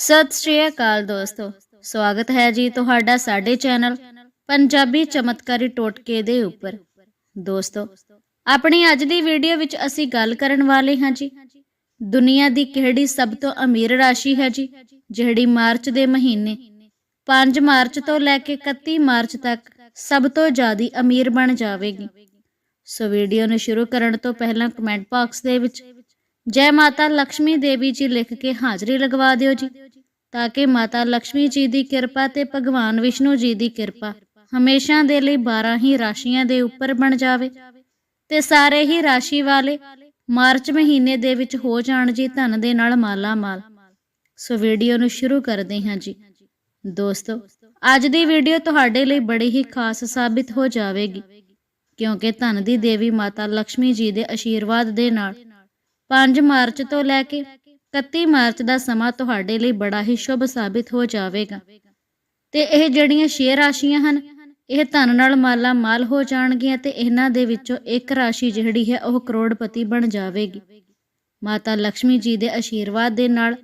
ਸਤਿ ਸ਼੍ਰੀ ਅਕਾਲ ਦੋਸਤੋ, ਸਵਾਗਤ ਹੈ ਜੀ ਤੁਹਾਡਾ ਸਾਡੇ ਚੈਨਲ ਪੰਜਾਬੀ ਚਮਤਕਾਰੀ ਟੋਟਕੇ ਦੇ ਉੱਪਰ। ਦੋਸਤੋ, ਆਪਣੀ ਅੱਜ ਦੀ ਵੀਡੀਓ ਵਿੱਚ ਅਸੀਂ ਗੱਲ ਕਰਨ ਵਾਲੇ ਹਾਂ ਜੀ, ਦੁਨੀਆ ਦੀ ਕਿਹੜੀ ਸਭ ਤੋਂ ਅਮੀਰ ਰਾਸ਼ੀ ਹੈ ਜੀ, ਜਿਹੜੀ ਮਾਰਚ ਦੇ ਮਹੀਨੇ 5 ਮਾਰਚ ਤੋਂ ਲੈ ਕੇ 31 ਮਾਰਚ ਤੱਕ ਸਭ ਤੋਂ ਜ਼ਿਆਦਾ ਅਮੀਰ ਬਣ ਜਾਵੇਗੀ। ਸੋ ਵੀਡੀਓ ਨੂੰ ਸ਼ੁਰੂ ਕਰਨ ਤੋਂ ਪਹਿਲਾਂ ਕਮੈਂਟ ਬਾਕਸ ਦੇ ਵਿੱਚ ਜੈ ਮਾਤਾ ਲక్ష్ਮੀ ਦੇਵੀ ਜੀ ਲਿਖ ਕੇ ਹਾਜ਼ਰੀ ਲਗਵਾ ਦਿਓ ਜੀ, ਤਾਂ ਕਿ ਮਾਤਾ ਲక్ష్ਮੀ ਜੀ ਦੀ ਕਿਰਪਾ ਤੇ ਭਗਵਾਨ ਵਿਸ਼ਨੂੰ ਜੀ ਦੀ ਕਿਰਪਾ ਹਮੇਸ਼ਾ ਦੇ ਲਈ 12 ਹੀ ਰਾਸ਼ੀਆਂ ਦੇ ਉੱਪਰ ਬਣ ਜਾਵੇ ਤੇ ਸਾਰੇ ਹੀ ਰਾਸ਼ੀ ਵਾਲੇ ਮਾਰਚ ਮਹੀਨੇ ਦੇ ਵਿੱਚ ਹੋ ਜਾਣ ਜੀ ਧਨ ਦੇ ਨਾਲ ਮਾਲਾ ਮਾਲ ਸੋ ਵੀਡੀਓ ਨੂੰ ਸ਼ੁਰੂ ਕਰਦੇ ਹਾਂ ਜੀ। ਦੋਸਤੋ, ਅੱਜ ਦੀ ਵੀਡੀਓ ਤੁਹਾਡੇ ਲਈ ਬੜੀ ਹੀ ਖਾਸ ਸਾਬਿਤ ਹੋ ਜਾਵੇਗੀ, ਕਿਉਂਕਿ ਧਨ ਦੀ ਦੇਵੀ ਮਾਤਾ ਲక్ష్ਮੀ ਜੀ ਦੇ ਆਸ਼ੀਰਵਾਦ ਦੇ ਨਾਲ 5 ਮਾਰਚ ਤੋਂ ਲੈ ਕੇ 31 ਮਾਰਚ ਦਾ ਸਮਾਂ ਤੁਹਾਡੇ ਲਈ ਬੜਾ ਹੀ ਸ਼ੁਭ ਸਾਬਿਤ ਹੋ ਜਾਵੇਗਾ। ਤੇ ਇਹ ਜਿਹੜੀਆਂ ਛੇ ਰਾਸ਼ੀਆਂ ਹਨ, ਇਹ ਧਨ ਨਾਲ ਮਾਲਾ ਮਾਲ ਹੋ ਜਾਣਗੀਆਂ ਤੇ ਇਹਨਾਂ ਦੇ ਵਿੱਚੋਂ ਇੱਕ ਰਾਸ਼ੀ ਜਿਹੜੀ ਹੈ ਉਹ ਕਰੋੜਪਤੀ ਬਣ ਜਾਵੇਗੀ। ਮਾਤਾ ਲక్ష్ਮੀ ਜੀ ਦੇ ਆਸ਼ੀਰਵਾਦ ਦੇ ਨਾਲ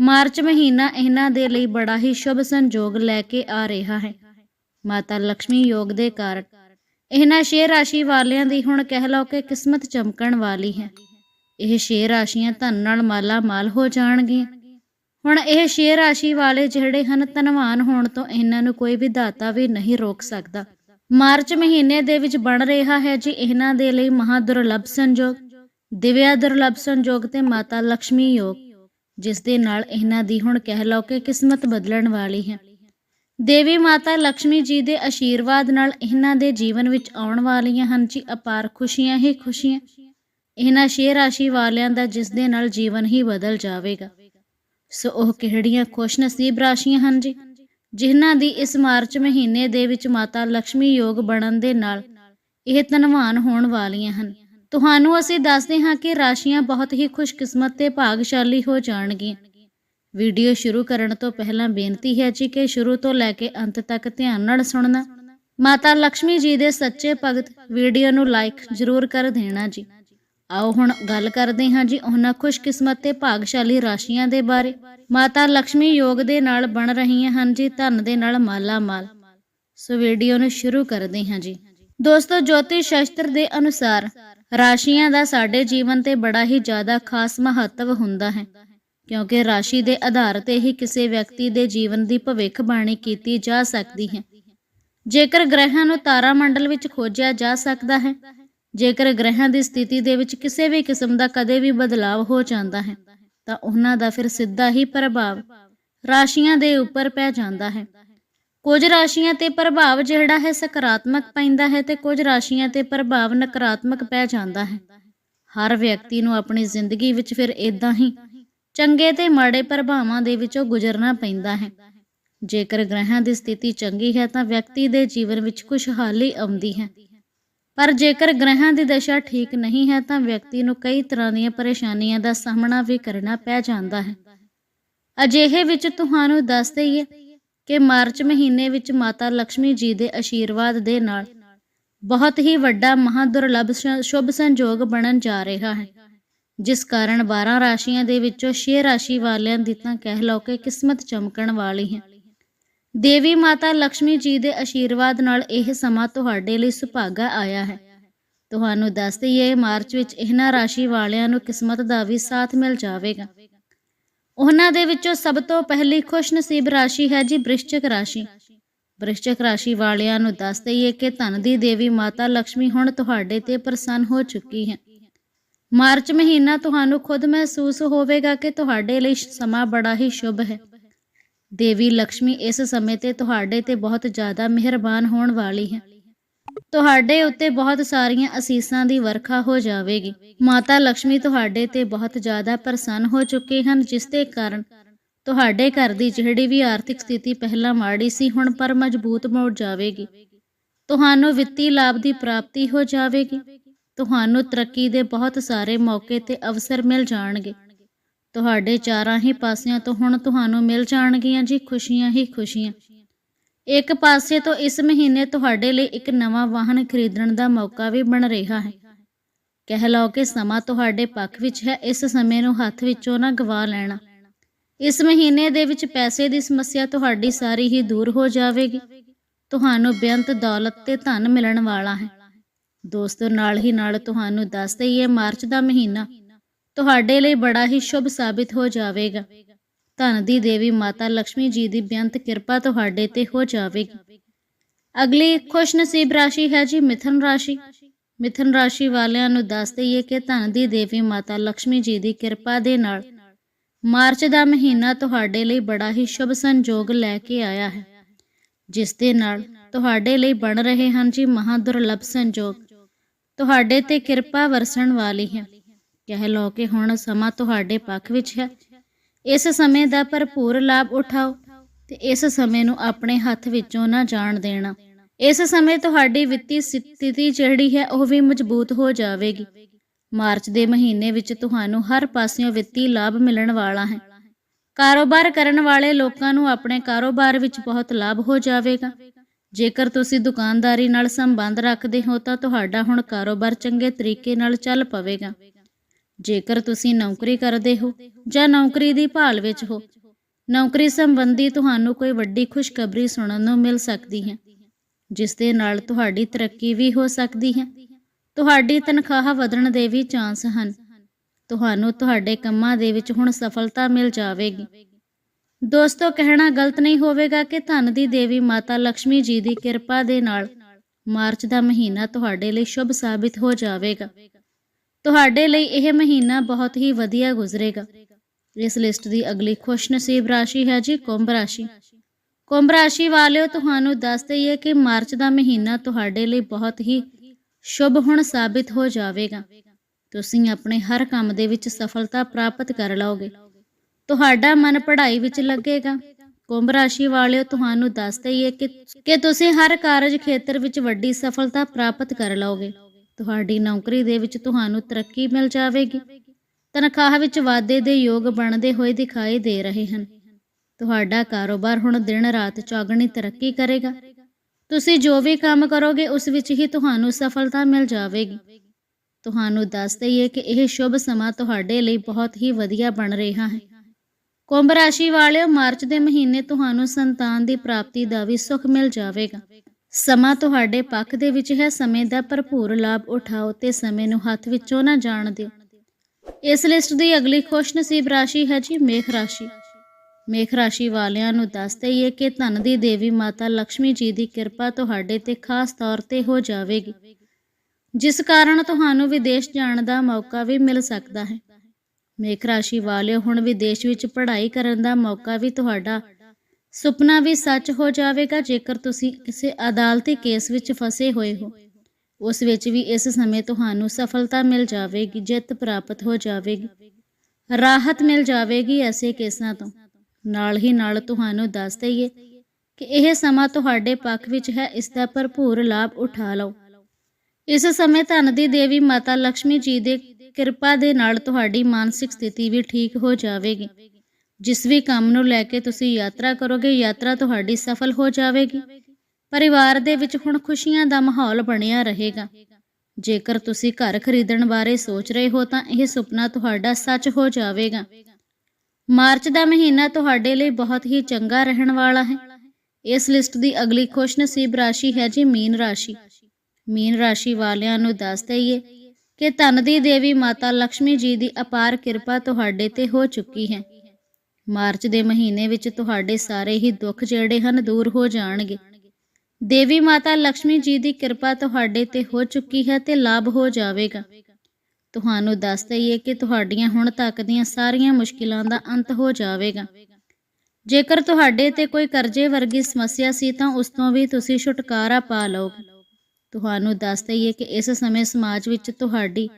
ਮਾਰਚ ਮਹੀਨਾ ਇਹਨਾਂ ਦੇ ਲਈ ਬੜਾ ਹੀ ਸ਼ੁਭ ਸੰਜੋਗ ਲੈ ਕੇ ਆ ਰਿਹਾ ਹੈ। ਮਾਤਾ ਲక్ష్ਮੀ ਯੋਗ ਦੇ ਕਾਰਨ। ਇਹਨਾਂ ਛੇ ਰਾਸ਼ੀ ਵਾਲਿਆਂ ਦੀ ਹੁਣ ਕਹਿ ਲਓ ਕਿ ਕਿਸਮਤ ਚਮਕਣ ਵਾਲੀ ਹੈ। ਇਹ ਛੇ ਰਾਸ਼ੀਆਂ ਧਨ ਨਾਲ ਮਾਲਾ ਮਾਲ ਹੋ ਜਾਣਗੀਆਂ। ਹੁਣ ਇਹ ਛੇ ਰਾਸ਼ੀ ਵਾਲੇ ਜਿਹੜੇ ਹਨ, ਧਨਵਾਨ ਹੋਣ ਤੋਂ ਇਹਨਾਂ ਨੂੰ ਕੋਈ ਵੀ ਦਾਤਾ ਵੀ ਨਹੀਂ ਰੋਕ ਸਕਦਾ। ਮਾਰਚ ਮਹੀਨੇ ਦੇ ਵਿੱਚ ਬਣ ਰਿਹਾ ਹੈ ਜੀ, ਇਹਨਾਂ ਦੇ ਲਈ ਮਹਾ ਦੁਰਲਭ ਸੰਜੋਗ, ਦਿਵਿਆ ਦੁਰਲਭ ਸੰਜੋਗ ਤੇ ਮਾਤਾ ਲక్ష్ਮੀ ਯੋਗ, ਜਿਸ ਦੇ ਨਾਲ ਇਹਨਾਂ ਦੀ ਹੁਣ ਕਹਿ ਲਓ ਕਿ ਕਿਸਮਤ ਬਦਲਣ ਵਾਲੀ ਹੈ। ਦੇਵੀ ਮਾਤਾ ਲక్ష్ਮੀ ਜੀ ਦੇ ਆਸ਼ੀਰਵਾਦ ਨਾਲ ਇਹਨਾਂ ਦੇ ਜੀਵਨ ਵਿੱਚ ਆਉਣ ਵਾਲੀਆਂ ਹਨ ਜੀ, ਅਪਾਰ ਖੁਸ਼ੀਆਂ ਹੀ ਖੁਸ਼ੀਆਂ। ਇਹਨਾਂ ਛੇ ਰਾਸ਼ੀ ਵਾਲਿਆਂ ਦਾ ਜਿਸ ਦੇ ਨਾਲ ਜੀਵਨ ਹੀ ਬਦਲ ਜਾਵੇਗਾ। ਸੋ ਉਹ ਕਿਹੜੀਆਂ ਖੁਸ਼ ਨਸੀਬ ਰਾਸ਼ੀਆਂ ਹਨ ਜੀ? ਜਿਨ੍ਹਾਂ ਦੀ ਇਸ ਮਾਰਚ ਮਹੀਨੇ ਦੇ ਵਿੱਚ ਮਾਤਾ ਲక్ష్ਮੀ ਯੋਗ ਬਣਨ ਦੇ ਨਾਲ ਇਹ ਧਨਵਾਨ ਹੋਣ ਵਾਲੀਆਂ ਹਨ। ਤੁਹਾਨੂੰ ਅਸੀਂ ਦੱਸਦੇ ਹਾਂ ਕਿ ਰਾਸ਼ੀਆਂ ਬਹੁਤ ਹੀ ਖੁਸ਼ਕਿਸਮਤ ਤੇ ਭਾਗਸ਼ਾਲੀ ਹੋ ਜਾਣਗੀਆਂ। ਵੀਡੀਓ ਸ਼ੁਰੂ ਕਰਨ ਤੋਂ ਪਹਿਲਾਂ ਬੇਨਤੀ ਹੈ ਜੀ ਕਿ ਸ਼ੁਰੂ ਤੋਂ ਲੈ ਕੇ ਅੰਤ ਤੱਕ ਧਿਆਨ ਨਾਲ ਸੁਣਨਾ। ਮਾਤਾ ਲక్ష్ਮੀ ਜੀ ਦੇ ਸੱਚੇ ਭਗਤ ਵੀਡੀਓ ਨੂੰ ਲਾਈਕ ਜ਼ਰੂਰ ਕਰ ਦੇਣਾ ਜੀ। ਆਓ ਹੁਣ ਗੱਲ ਕਰਦੇ ਹਾਂ ਜੀ ਉਹਨਾਂ ਖੁਸ਼ਕਿਸਮਤ ਤੇ ਭਾਗਸ਼ਾਲੀ ਰਾਸ਼ੀਆਂ ਦੇ ਬਾਰੇ। ਮਾਤਾ ਲక్ష్ਮੀ ਯੋਗ ਦੇ ਨਾਲ ਬਣ ਰਹੀਆਂ ਹਨ ਜੀ, ਧਨ ਦੇ ਨਾਲ ਮਾਲਾ ਮਾਲ ਸੋ ਵੀਡੀਓ ਨੂੰ ਸ਼ੁਰੂ ਕਰਦੇ ਹਾਂ ਜੀ। ਦੋਸਤੋ, ਜੋਤਿਸ਼ ਸ਼ਾਸਤਰ ਦੇ ਅਨੁਸਾਰ ਰਾਸ਼ੀਆਂ ਦਾ ਸਾਡੇ ਜੀਵਨ ਤੇ ਬੜਾ ਹੀ ਜ਼ਿਆਦਾ ਖਾਸ ਮਹੱਤਵ ਹੁੰਦਾ ਹੈ। ਕਿਉਂਕਿ ਰਾਸ਼ੀ ਦੇ ਆਧਾਰ ਤੇ ਹੀ ਕਿਸੇ ਵਿਅਕਤੀ ਦੇ ਜੀਵਨ ਦੀ ਭਵਿੱਖਬਾਣੀ ਕੀਤੀ ਜਾ ਸਕਦੀ ਹੈ। ਜੇਕਰ ਗ੍ਰਹਿਾਂ ਨੂੰ ਤਾਰਾ ਮੰਡਲ ਵਿੱਚ ਖੋਜਿਆ ਜਾ ਸਕਦਾ ਹੈ ਜੇਕਰ ਗ੍ਰਹਿਾਂ ਦੀ ਸਥਿਤੀ ਦੇ ਵਿੱਚ ਕਿਸੇ ਵੀ ਕਿਸਮ ਦਾ ਕਦੇ ਵੀ ਬਦਲਾਅ ਹੋ ਜਾਂਦਾ ਹੈ, ਤਾਂ ਉਹਨਾਂ ਦਾ ਫਿਰ ਸਿੱਧਾ ਹੀ ਪ੍ਰਭਾਵ ਰਾਸ਼ੀਆਂ ਦੇ ਉੱਪਰ ਪੈ ਜਾਂਦਾ ਹੈ। ਕੁਝ ਰਾਸ਼ੀਆਂ ਤੇ ਪ੍ਰਭਾਵ ਜਿਹੜਾ ਹੈ ਸਕਾਰਾਤਮਕ ਪੈਂਦਾ ਹੈ ਤੇ ਕੁਝ ਰਾਸ਼ੀਆਂ ਤੇ ਪ੍ਰਭਾਵ ਨਕਾਰਾਤਮਕ ਪੈ ਜਾਂਦਾ ਹੈ। ਹਰ ਵਿਅਕਤੀ ਨੂੰ ਆਪਣੀ ਜ਼ਿੰਦਗੀ ਵਿੱਚ ਫਿਰ ਇਦਾਂ ਹੀ ਚੰਗੇ ਤੇ ਮਾੜੇ ਪ੍ਰਭਾਵਾਂ ਦੇ ਵਿੱਚੋਂ ਗੁਜ਼ਰਨਾ ਪੈਂਦਾ ਹੈ। ਜੇਕਰ ਗ੍ਰਹਿਾਂ ਦੀ ਸਥਿਤੀ ਚੰਗੀ ਹੈ ਤਾਂ ਵਿਅਕਤੀ ਦੇ ਜੀਵਨ ਵਿੱਚ ਖੁਸ਼ਹਾਲੀ ਆਉਂਦੀ ਹੈ। ਪਰ ਜੇਕਰ ਗ੍ਰਹਿਾਂ ਦੀ ਦਸ਼ਾ ਠੀਕ ਨਹੀਂ ਹੈ ਤਾਂ ਵਿਅਕਤੀ ਨੂੰ ਕਈ ਤਰ੍ਹਾਂ ਦੀਆਂ ਪਰੇਸ਼ਾਨੀਆਂ ਦਾ ਸਾਹਮਣਾ ਵੀ ਕਰਨਾ ਪੈ ਜਾਂਦਾ ਹੈ। ਅਜਿਹੇ ਵਿੱਚ ਤੁਹਾਨੂੰ ਦੱਸ ਦਈਏ ਕਿ ਮਾਰਚ ਮਹੀਨੇ ਵਿੱਚ ਮਾਤਾ ਲక్ష్ਮੀ ਜੀ ਦੇ ਆਸ਼ੀਰਵਾਦ ਦੇ ਨਾਲ ਬਹੁਤ ਹੀ ਵੱਡਾ ਮਹਾਦੁਰਲਭ ਸ਼- ਸ਼ੁਭ ਸੰਜੋਗ ਬਣਨ ਜਾ ਰਿਹਾ ਹੈ। ਜਿਸ ਕਾਰਨ 12 ਰਾਸ਼ੀਆਂ ਦੇ ਵਿੱਚੋਂ 6 ਰਾਸ਼ੀ ਵਾਲਿਆਂ ਦੀ ਤਾਂ ਕਹਿ ਲਓ ਕਿ ਕਿਸਮਤ ਚਮਕਣ ਵਾਲੀ ਹੈ। ਦੇਵੀ ਮਾਤਾ ਲక్ష్ਮੀ ਜੀ ਦੇ ਆਸ਼ੀਰਵਾਦ ਨਾਲ ਇਹ ਸਮਾਂ ਤੁਹਾਡੇ ਲਈ ਸੁਭਾਗਾ ਆਇਆ ਹੈ। ਤੁਹਾਨੂੰ ਦੱਸ ਦਈਏ, ਮਾਰਚ ਵਿੱਚ ਇਹਨਾਂ ਰਾਸ਼ੀ ਵਾਲਿਆਂ ਨੂੰ ਕਿਸਮਤ ਦਾ ਵੀ ਸਾਥ ਮਿਲ ਜਾਵੇਗਾ। ਉਹਨਾਂ ਦੇ ਵਿੱਚੋਂ ਸਭ ਤੋਂ ਪਹਿਲੀ ਖੁਸ਼ਨਸੀਬ ਰਾਸ਼ੀ ਹੈ ਜੀ ਬ੍ਰਿਸ਼ਚਕ ਰਾਸ਼ੀ। ਬ੍ਰਿਸ਼ਚਕ ਰਾਸ਼ੀ ਵਾਲਿਆਂ ਨੂੰ ਦੱਸ ਦਈਏ ਕਿ ਧਨ ਦੀ ਦੇਵੀ ਮਾਤਾ ਲక్ష్ਮੀ ਹੁਣ ਤੁਹਾਡੇ ਤੇ ਪ੍ਰਸੰਨ ਹੋ ਚੁੱਕੀ ਹੈ। ਮਾਰਚ ਮਹੀਨਾ ਤੁਹਾਨੂੰ ਖੁਦ ਮਹਿਸੂਸ ਹੋਵੇਗਾ ਕਿ ਤੁਹਾਡੇ ਲਈ ਸਮਾਂ ਬੜਾ ਹੀ ਸ਼ੁਭ ਹੈ। ਦੇਵੀ ਲక్ష్ਮੀ ਇਸ ਸਮੇਂ ਤੇ ਤੁਹਾਡੇ ਤੇ ਬਹੁਤ ਜ਼ਿਆਦਾ ਮਿਹਰਬਾਨ ਹੋਣ ਵਾਲੀ ਹੈ। ਤੁਹਾਡੇ ਉੱਤੇ ਬਹੁਤ ਸਾਰੀਆਂ ਅਸੀਸਾਂ ਦੀ ਵਰਖਾ ਹੋ ਜਾਵੇਗੀ। ਮਾਤਾ ਲక్ష్ਮੀ ਤੁਹਾਡੇ ਤੇ ਬਹੁਤ ਜ਼ਿਆਦਾ ਪ੍ਰਸੰਨ ਹੋ ਚੁੱਕੇ ਹਨ, ਜਿਸ ਦੇ ਕਾਰਨ ਤੁਹਾਡੇ ਘਰ ਦੀ ਜਿਹੜੀ ਵੀ ਆਰਥਿਕ ਸਥਿਤੀ ਪਹਿਲਾਂ ਮਾੜੀ ਸੀ, ਹੁਣ ਪਰ ਮਜ਼ਬੂਤ ਮੋੜ ਜਾਵੇਗੀ। ਤੁਹਾਨੂੰ ਵਿੱਤੀ ਲਾਭ ਦੀ ਪ੍ਰਾਪਤੀ ਹੋ ਜਾਵੇਗੀ। ਤੁਹਾਨੂੰ ਤਰੱਕੀ ਦੇ ਬਹੁਤ ਸਾਰੇ ਮੌਕੇ ਤੇ ਅਵਸਰ ਮਿਲ ਜਾਣਗੇ। ਤੁਹਾਡੇ ਚਾਰਾਂ ਹੀ ਪਾਸਿਆਂ ਤੋਂ ਹੁਣ ਤੁਹਾਨੂੰ ਮਿਲ ਜਾਣਗੀਆਂ ਜੀ, ਖੁਸ਼ੀਆਂ ਹੀ ਖੁਸ਼ੀਆਂ। ਇੱਕ ਪਾਸੇ ਤੋਂ ਇਸ ਮਹੀਨੇ ਤੁਹਾਡੇ ਲਈ ਇੱਕ ਨਵਾਂ ਵਾਹਨ ਖਰੀਦਣ ਦਾ ਮੌਕਾ ਵੀ ਬਣ ਰਿਹਾ ਹੈ। ਕਹਿ ਲਓ ਕਿ ਸਮਾਂ ਤੁਹਾਡੇ ਪੱਖ ਵਿੱਚ ਹੈ, ਇਸ ਸਮੇਂ ਨੂੰ ਹੱਥ ਵਿੱਚੋਂ ਨਾ ਗਵਾ ਲੈਣਾ। ਇਸ ਮਹੀਨੇ ਦੇ ਵਿੱਚ ਪੈਸੇ ਦੀ ਸਮੱਸਿਆ ਤੁਹਾਡੀ ਸਾਰੀ ਹੀ ਦੂਰ ਹੋ ਜਾਵੇਗੀ। ਤੁਹਾਨੂੰ ਬੇਅੰਤ ਦੌਲਤ ਤੇ ਧਨ ਮਿਲਣ ਵਾਲਾ ਹੈ। ਦੋਸਤੋ, ਨਾਲ ਹੀ ਨਾਲ ਤੁਹਾਨੂੰ ਦੱਸ ਦਈਏ, ਮਾਰਚ ਦਾ ਮਹੀਨਾ ਤੁਹਾਡੇ ਲਈ ਬੜਾ ਹੀ ਸ਼ੁਭ ਸਾਬਿਤ ਹੋ ਜਾਵੇਗਾ। ਧਨ ਦੀ ਦੇਵੀ ਮਾਤਾ ਲక్ష్ਮੀ ਜੀ ਦੀ ਬੇਅੰਤ ਕਿਰਪਾ ਤੁਹਾਡੇ ਤੇ ਹੋ ਜਾਵੇਗੀ। ਅਗਲੀ ਖੁਸ਼ਨਸੀਬ ਰਾਸ਼ੀ ਹੈ ਜੀ ਮਿਥਨ ਰਾਸ਼ੀ। ਮਿਥਨ ਰਾਸ਼ੀ ਵਾਲਿਆਂ ਨੂੰ ਦੱਸ ਦਈਏ ਕਿ ਧਨ ਦੀ ਦੇਵੀ ਮਾਤਾ ਲక్ష్ਮੀ ਜੀ ਦੀ ਕਿਰਪਾ ਦੇ ਨਾਲ ਮਾਰਚ ਦਾ ਮਹੀਨਾ ਤੁਹਾਡੇ ਲਈ ਬੜਾ ਹੀ ਸ਼ੁਭ ਸੰਜੋਗ ਲੈ ਕੇ ਆਇਆ ਹੈ। ਜਿਸ ਦੇ ਨਾਲ ਤੁਹਾਡੇ ਲਈ ਬਣ ਰਹੇ ਹਨ ਜੀ ਮਹਾ ਦੁਰਲਭ ਸੰਜੋਗ। ਤੁਹਾਡੇ ਤੇ ਕਿਰਪਾ ਵਰਸਣ ਵਾਲੀ ਹੈ। ਕਹਿ ਲਓ ਕਿ ਹੁਣ ਸਮਾਂ ਤੁਹਾਡੇ ਪੱਖ ਵਿੱਚ ਹੈ। ਇਸ ਸਮੇਂ ਦਾ ਭਰਪੂਰ ਲਾਭ ਉਠਾਓ ਤੇ ਇਸ ਸਮੇਂ ਨੂੰ ਆਪਣੇ ਹੱਥ ਵਿੱਚੋਂ ਨਾ ਜਾਣ ਦੇਣਾ। ਇਸ ਸਮੇਂ ਤੁਹਾਡੀ ਵਿੱਤੀ ਸਥਿਤੀ ਜਿਹੜੀ ਹੈ, ਉਹ ਵੀ ਮਜ਼ਬੂਤ ਹੋ ਜਾਵੇਗੀ। ਮਾਰਚ ਦੇ ਮਹੀਨੇ ਵਿੱਚ ਤੁਹਾਨੂੰ ਹਰ ਪਾਸਿਓਂ ਵਿੱਤੀ ਲਾਭ ਮਿਲਣ ਵਾਲਾ ਹੈ। ਕਾਰੋਬਾਰ ਕਰਨ ਵਾਲੇ ਲੋਕਾਂ ਨੂੰ ਆਪਣੇ ਕਾਰੋਬਾਰ ਵਿੱਚ ਬਹੁਤ ਲਾਭ ਹੋ ਜਾਵੇਗਾ। ਜੇਕਰ ਤੁਸੀਂ ਦੁਕਾਨਦਾਰੀ ਨਾਲ ਸੰਬੰਧ ਰੱਖਦੇ ਹੋ, ਤਾਂ ਤੁਹਾਡਾ ਹੁਣ ਕਾਰੋਬਾਰ ਚੰਗੇ ਤਰੀਕੇ ਨਾਲ ਚੱਲ ਪਵੇਗਾ। ਜੇਕਰ ਤੁਸੀਂ ਨੌਕਰੀ ਕਰਦੇ ਹੋ ਜਾਂ ਨੌਕਰੀ ਦੀ ਭਾਲ ਵਿੱਚ ਹੋ, ਨੌਕਰੀ ਸੰਬੰਧੀ ਤੁਹਾਨੂੰ ਕੋਈ ਵੱਡੀ ਖੁਸ਼ਖਬਰੀ ਸੁਣਨ ਨੂੰ ਮਿਲ ਸਕਦੀ ਹੈ, ਜਿਸ ਦੇ ਨਾਲ ਤੁਹਾਡੀ ਤਰੱਕੀ ਵੀ ਹੋ ਸਕਦੀ ਹੈ। ਤੁਹਾਡੀ ਤਨਖਾਹ ਵਧਣ ਦੇ ਵੀ ਚਾਂਸ ਹਨ। ਤੁਹਾਨੂੰ ਤੁਹਾਡੇ ਕੰਮਾਂ ਦੇ ਵਿੱਚ ਹੁਣ ਸਫਲਤਾ ਮਿਲ ਜਾਵੇਗੀ। ਦੋਸਤੋ, ਕਹਿਣਾ ਗਲਤ ਨਹੀਂ ਹੋਵੇਗਾ ਕਿ ਧਨ ਦੀ ਦੇਵੀ ਮਾਤਾ ਲక్ష్ਮੀ ਜੀ ਦੀ ਕਿਰਪਾ ਦੇ ਨਾਲ ਮਾਰਚ ਦਾ ਮਹੀਨਾ ਤੁਹਾਡੇ ਲਈ ਸ਼ੁਭ ਸਾਬਿਤ ਹੋ ਜਾਵੇਗਾ। ਤੁਹਾਡੇ ਲਈ ਇਹ ਮਹੀਨਾ ਬਹੁਤ ਹੀ ਵਧੀਆ ਗੁਜ਼ਰੇਗਾ। ਇਸ ਲਿਸਟ ਦੀ ਅਗਲੀ ਖੁਸ਼ਨਸੀਬ ਰਾਸ਼ੀ ਹੈ ਜੀ ਕੁੰਭ ਰਾਸ਼ੀ। ਕੁੰਭ ਰਾਸ਼ੀ ਵਾਲਿਓ, ਤੁਹਾਨੂੰ ਦੱਸ ਦਈਏ ਕਿ ਮਾਰਚ ਦਾ ਮਹੀਨਾ ਤੁਹਾਡੇ ਲਈ ਬਹੁਤ ਹੀ ਸ਼ੁਭ ਹੁਣ ਸਾਬਿਤ ਹੋ ਜਾਵੇਗਾ। ਤੁਸੀਂ ਆਪਣੇ ਹਰ ਕੰਮ ਦੇ ਵਿੱਚ ਸਫਲਤਾ ਪ੍ਰਾਪਤ ਕਰ ਲਓਗੇ। ਤੁਹਾਡਾ ਮਨ ਪੜ੍ਹਾਈ ਵਿੱਚ ਲੱਗੇਗਾ। ਕੁੰਭ ਰਾਸ਼ੀ ਵਾਲਿਓ, ਤੁਹਾਨੂੰ ਦੱਸ ਦਈਏ ਕਿ ਕਿ ਤੁਸੀਂ ਹਰ ਕਾਰਜ ਖੇਤਰ ਵਿੱਚ ਵੱਡੀ ਸਫਲਤਾ ਪ੍ਰਾਪਤ ਕਰ ਲਓਗੇ। ਤੁਹਾਡੀ ਨੌਕਰੀ ਦੇ ਵਿੱਚ ਤੁਹਾਨੂੰ ਤਰੱਕੀ ਮਿਲ ਜਾਵੇਗੀ। ਤਨਖਾਹ ਵਿੱਚ ਵਾਧੇ ਦੇ ਯੋਗ ਬਣਦੇ ਹੋਏ ਦਿਖਾਈ ਦੇ ਰਹੇ ਹਨ। ਤੁਹਾਡਾ ਕਾਰੋਬਾਰ ਹੁਣ ਦਿਨ ਰਾਤ ਚੌਗਣੀ ਤਰੱਕੀ ਕਰੇਗਾ। ਤੁਸੀਂ ਜੋ ਵੀ ਕੰਮ ਕਰੋਗੇ, ਉਸ ਵਿੱਚ ਹੀ ਤੁਹਾਨੂੰ ਸਫਲਤਾ ਮਿਲ ਜਾਵੇਗੀ। ਤੁਹਾਨੂੰ ਦੱਸ ਦਈਏ ਕਿ ਇਹ ਸ਼ੁਭ ਸਮਾਂ ਤੁਹਾਡੇ ਲਈ ਬਹੁਤ ਹੀ ਵਧੀਆ ਬਣ ਰਿਹਾ ਹੈ। ਕੁੰਭ ਰਾਸ਼ੀ ਵਾਲਿਓ, ਮਾਰਚ ਦੇ ਮਹੀਨੇ ਤੁਹਾਨੂੰ ਸੰਤਾਨ ਦੀ ਪ੍ਰਾਪਤੀ ਦਾ ਵੀ ਸੁੱਖ ਮਿਲ ਜਾਵੇਗਾ। ਸਮਾਂ ਤੁਹਾਡੇ ਪੱਖ ਦੇ ਵਿੱਚ ਹੈ, ਸਮੇਂ ਦਾ ਭਰਪੂਰ ਲਾਭ ਉਠਾਓ ਤੇ ਸਮੇਂ ਨੂੰ ਹੱਥ ਵਿੱਚੋਂ ਨਾ ਜਾਣ ਦਿਓ। ਇਸ ਲਿਸਟ ਦੀ ਅਗਲੀ ਖੁਸ਼ਨਸੀਬ ਰਾਸ਼ੀ ਹੈ ਜੀ ਮੇਖ ਰਾਸ਼ੀ। ਮੇਖ ਰਾਸ਼ੀ ਵਾਲਿਆਂ ਨੂੰ ਦੱਸ ਦਈਏ ਕਿ ਧਨ ਦੀ ਦੇਵੀ ਮਾਤਾ ਲక్ష్ਮੀ ਜੀ ਦੀ ਕਿਰਪਾ ਤੁਹਾਡੇ ਤੇ ਖਾਸ ਤੌਰ ਤੇ ਹੋ ਜਾਵੇਗੀ। ਜਿਸ ਕਾਰਨ ਤੁਹਾਨੂੰ ਵਿਦੇਸ਼ ਜਾਣ ਦਾ ਮੌਕਾ ਵੀ ਮਿਲ ਸਕਦਾ ਹੈ। ਮੇਖ ਰਾਸ਼ੀ ਵਾਲਿਓ, ਹੁਣ ਵਿਦੇਸ਼ ਵਿੱਚ ਪੜ੍ਹਾਈ ਕਰਨ ਦਾ ਮੌਕਾ ਵੀ ਤੁਹਾਡਾ ਸੁਪਨਾ ਵੀ ਸੱਚ ਹੋ ਜਾਵੇਗਾ ਜੇਕਰ ਤੁਸੀਂ ਕਿਸੇ ਅਦਾਲਤੀ ਕੇਸ ਵਿੱਚ ਫਸੇ ਹੋਏ ਹੋ। ਉਸ ਵਿੱਚ ਵੀ ਇਸ ਸਮੇਂ ਤੁਹਾਨੂੰ ਸਫਲਤਾ ਮਿਲ ਜਾਵੇਗੀ, ਜਿੱਤ ਪ੍ਰਾਪਤ ਹੋ ਜਾਵੇਗੀ। ਰਾਹਤ ਮਿਲ ਜਾਵੇਗੀ ਐਸੇ ਕੇਸਾਂ ਤੋਂ। ਨਾਲ ਹੀ ਨਾਲ ਤੁਹਾਨੂੰ ਦੱਸ ਦਈਏ ਕਿ ਇਹ ਸਮਾਂ ਤੁਹਾਡੇ ਪੱਖ ਵਿੱਚ ਹੈ, ਇਸ ਦਾ ਭਰਪੂਰ ਲਾਭ ਉਠਾ ਲਓ। ਇਸ ਸਮੇਂ ਧਨ ਦੀ ਦੇਵੀ ਮਾਤਾ ਲక్ష్ਮੀ ਜੀ ਦੇ ਕਿਰਪਾ ਦੇ ਨਾਲ ਤੁਹਾਡੀ ਮਾਨਸਿਕ ਸਥਿਤੀ ਵੀ ਠੀਕ ਹੋ ਜਾਵੇਗੀ। ਜਿਸ ਵੀ ਕੰਮ ਨੂੰ ਲੈ ਕੇ ਤੁਸੀਂ ਯਾਤਰਾ ਕਰੋਗੇ, ਯਾਤਰਾ ਤੁਹਾਡੀ ਸਫਲ ਹੋ ਜਾਵੇਗੀ। ਪਰਿਵਾਰ ਦੇ ਵਿੱਚ ਹੁਣ ਖੁਸ਼ੀਆਂ ਦਾ ਮਾਹੌਲ ਬਣਿਆ ਰਹੇਗਾ। ਜੇਕਰ ਤੁਸੀਂ ਘਰ ਖਰੀਦਣ ਬਾਰੇ ਸੋਚ ਰਹੇ ਹੋ, ਤਾਂ ਇਹ ਸੁਪਨਾ ਤੁਹਾਡਾ ਸੱਚ ਹੋ ਜਾਵੇਗਾ। ਮਾਰਚ ਦਾ ਮਹੀਨਾ ਤੁਹਾਡੇ ਲਈ ਬਹੁਤ ਹੀ ਚੰਗਾ ਰਹਿਣ ਵਾਲਾ ਹੈ। ਇਸ ਲਿਸਟ ਦੀ ਅਗਲੀ ਖੁਸ਼ਨਸੀਬ ਰਾਸ਼ੀ ਹੈ ਜੀ ਮੀਨ ਰਾਸ਼ੀ। ਮੀਨ ਰਾਸ਼ੀ ਵਾਲਿਆਂ ਨੂੰ ਦੱਸ ਦਈਏ ਕਿ ਧਨ ਦੀ ਦੇਵੀ ਮਾਤਾ ਲక్ష్ਮੀ ਜੀ ਦੀ ਅਪਾਰ ਕਿਰਪਾ ਤੁਹਾਡੇ ਤੇ ਹੋ ਚੁੱਕੀ ਹੈ। ਮਾਰਚ ਦੇ ਮਹੀਨੇ ਵਿੱਚ ਤੁਹਾਡੇ ਸਾਰੇ ਹੀ ਦੁੱਖ ਜਿਹੜੇ ਹਨ ਦੂਰ ਹੋ ਜਾਣਗੇ। ਦੇਵੀ ਮਾਤਾ ਲక్ష్ਮੀ ਜੀ ਦੀ ਕਿਰਪਾ ਤੁਹਾਡੇ ਤੇ ਹੋ ਚੁੱਕੀ ਹੈ ਤੇ ਲਾਭ ਹੋ ਜਾਵੇਗਾ। ਤੁਹਾਨੂੰ ਦੱਸ ਦਈਏ ਕਿ ਤੁਹਾਡੀਆਂ ਹੁਣ ਤੱਕ ਦੀਆਂ ਸਾਰੀਆਂ ਮੁਸ਼ਕਿਲਾਂ ਦਾ ਅੰਤ ਹੋ ਜਾਵੇਗਾ। ਜੇਕਰ ਤੁਹਾਡੇ ਤੇ ਕੋਈ ਕਰਜ਼ੇ ਵਰਗੀ ਸਮੱਸਿਆ ਸੀ ਤਾਂ ਉਸ ਤੋਂ ਵੀ ਤੁਸੀਂ ਛੁਟਕਾਰਾ ਪਾ ਲਓਗੇ। ਤੁਹਾਨੂੰ ਦੱਸ ਦਈਏ ਕਿ ਇਸ ਸਮੇਂ ਸਮਾਜ ਵਿੱਚ ਤੁਹਾਡੀ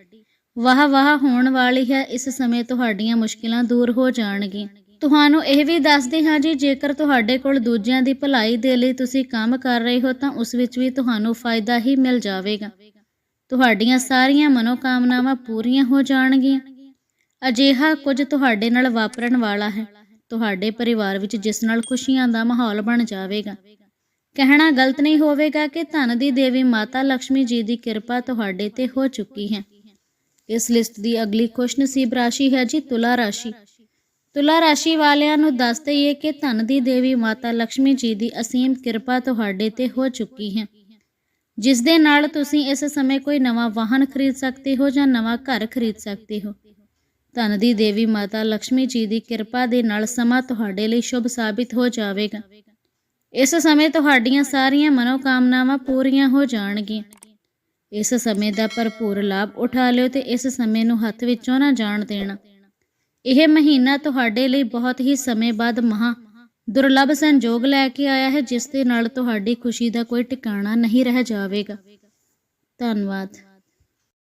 ਵਾਹ ਵਾਹ ਹੋਣ ਵਾਲੀ ਹੈ। ਇਸ ਸਮੇਂ ਤੁਹਾਡੀਆਂ ਮੁਸ਼ਕਿਲਾਂ ਦੂਰ ਹੋ ਜਾਣਗੀਆਂ। ਤੁਹਾਨੂੰ ਇਹ ਵੀ ਦੱਸਦੇ ਹਾਂ ਜੀ, ਜੇਕਰ ਤੁਹਾਡੇ ਕੋਲ ਦੂਜਿਆਂ ਦੀ ਭਲਾਈ ਦੇ ਲਈ ਤੁਸੀਂ ਕੰਮ ਕਰ ਰਹੇ ਹੋ, ਤਾਂ ਉਸ ਵਿੱਚ ਵੀ ਤੁਹਾਨੂੰ ਫਾਇਦਾ ਹੀ ਮਿਲ ਜਾਵੇਗਾ। ਤੁਹਾਡੀਆਂ ਸਾਰੀਆਂ ਮਨੋਕਾਮਨਾਵਾਂ ਪੂਰੀਆਂ ਹੋ ਜਾਣਗੀਆਂ। ਅਜਿਹਾ ਕੁਝ ਤੁਹਾਡੇ ਨਾਲ ਵਾਪਰਨ ਵਾਲਾ ਹੈ। ਤੁਹਾਡੇ ਪਰਿਵਾਰ ਵਿੱਚ ਜਿਸ ਨਾਲ ਖੁਸ਼ੀਆਂ ਦਾ ਮਾਹੌਲ ਬਣ ਜਾਵੇਗਾ। ਕਹਿਣਾ ਗਲਤ ਨਹੀਂ ਹੋਵੇਗਾ ਕਿ ਧਨ ਦੀ ਦੇਵੀ ਮਾਤਾ ਲక్ష్ਮੀ ਜੀ ਦੀ ਕਿਰਪਾ ਤੁਹਾਡੇ ਤੇ ਹੋ ਚੁੱਕੀ ਹੈ। ਇਸ ਲਿਸਟ ਦੀ ਅਗਲੀ ਖੁਸ਼ਨਸੀਬ ਰਾਸ਼ੀ ਹੈ ਜੀ, ਤੁਲਾ ਰਾਸ਼ੀ। ਤੁਲਾ ਰਾਸ਼ੀ ਵਾਲਿਆਂ ਨੂੰ ਦੱਸ ਦਈਏ ਕਿ ਧਨ ਦੀ ਦੇਵੀ ਮਾਤਾ ਲక్ష్ਮੀ ਜੀ ਦੀ ਅਸੀਮ ਕਿਰਪਾ ਤੁਹਾਡੇ ਤੇ ਹੋ ਚੁੱਕੀ ਹੈ। ਜਿਸ ਦੇ ਨਾਲ ਤੁਸੀਂ ਇਸ ਸਮੇਂ ਕੋਈ ਨਵਾਂ ਵਾਹਨ ਖਰੀਦ ਸਕਦੇ ਹੋ ਜਾਂ ਨਵਾਂ ਘਰ ਖਰੀਦ ਸਕਦੇ ਹੋ। ਧਨ ਦੀ ਦੇਵੀ ਮਾਤਾ ਲక్ష్ਮੀ ਜੀ ਦੀ ਕਿਰਪਾ ਦੇ ਨਾਲ ਸਮਾਂ ਤੁਹਾਡੇ ਲਈ ਸ਼ੁਭ ਸਾਬਿਤ ਹੋ ਜਾਵੇਗਾ। ਇਸ ਸਮੇਂ ਤੁਹਾਡੀਆਂ ਸਾਰੀਆਂ ਮਨੋਕਾਮਨਾਵਾਂ ਪੂਰੀਆਂ ਹੋ ਜਾਣਗੀਆਂ। ਇਸ ਸਮੇਂ ਦਾ ਭਰਪੂਰ ਲਾਭ ਉਠਾ ਲਿਓ ਤੇ ਇਸ ਸਮੇਂ ਨੂੰ ਹੱਥ ਵਿੱਚੋਂ ਨਾ ਜਾਣ ਦੇਣਾ। ਇਹ ਮਹੀਨਾ ਤੁਹਾਡੇ ਲਈ ਬਹੁਤ ਹੀ ਸਮੇਂ ਬਾਅਦ ਮਹਾ ਦੁਰਲੱਭ ਸੰਜੋਗ ਲੈ ਕੇ ਆਇਆ ਹੈ, ਜਿਸ ਦੇ ਨਾਲ ਤੁਹਾਡੀ ਖੁਸ਼ੀ ਦਾ ਕੋਈ ਟਿਕਾਣਾ ਨਹੀਂ ਰਹਿ ਜਾਵੇਗਾ। ਧੰਨਵਾਦ।